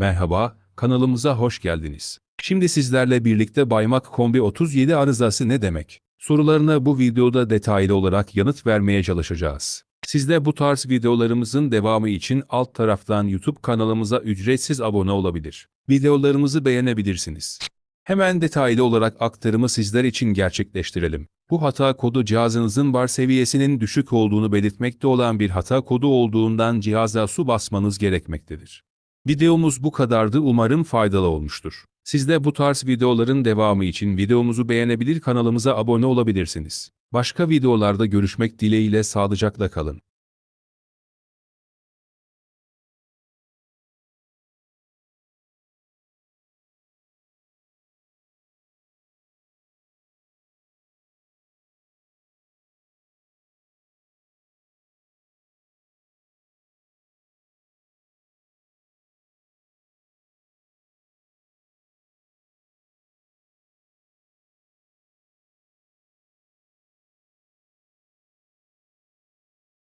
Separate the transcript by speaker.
Speaker 1: Merhaba, kanalımıza hoş geldiniz. Şimdi sizlerle birlikte Baymak Kombi 37 arızası ne demek? Sorularına bu videoda detaylı olarak yanıt vermeye çalışacağız. Siz de bu tarz videolarımızın devamı için alt taraftan YouTube kanalımıza ücretsiz abone olabilir. Videolarımızı beğenebilirsiniz. Hemen detaylı olarak aktarımı sizler için gerçekleştirelim. Bu hata kodu cihazınızın bar seviyesinin düşük olduğunu belirtmekte olan bir hata kodu olduğundan cihaza su basmanız gerekmektedir. Videomuz bu kadardı umarım faydalı olmuştur. Siz de bu tarz videoların devamı için videomuzu beğenebilir kanalımıza abone olabilirsiniz. Başka videolarda görüşmek dileğiyle sağlıcakla kalın.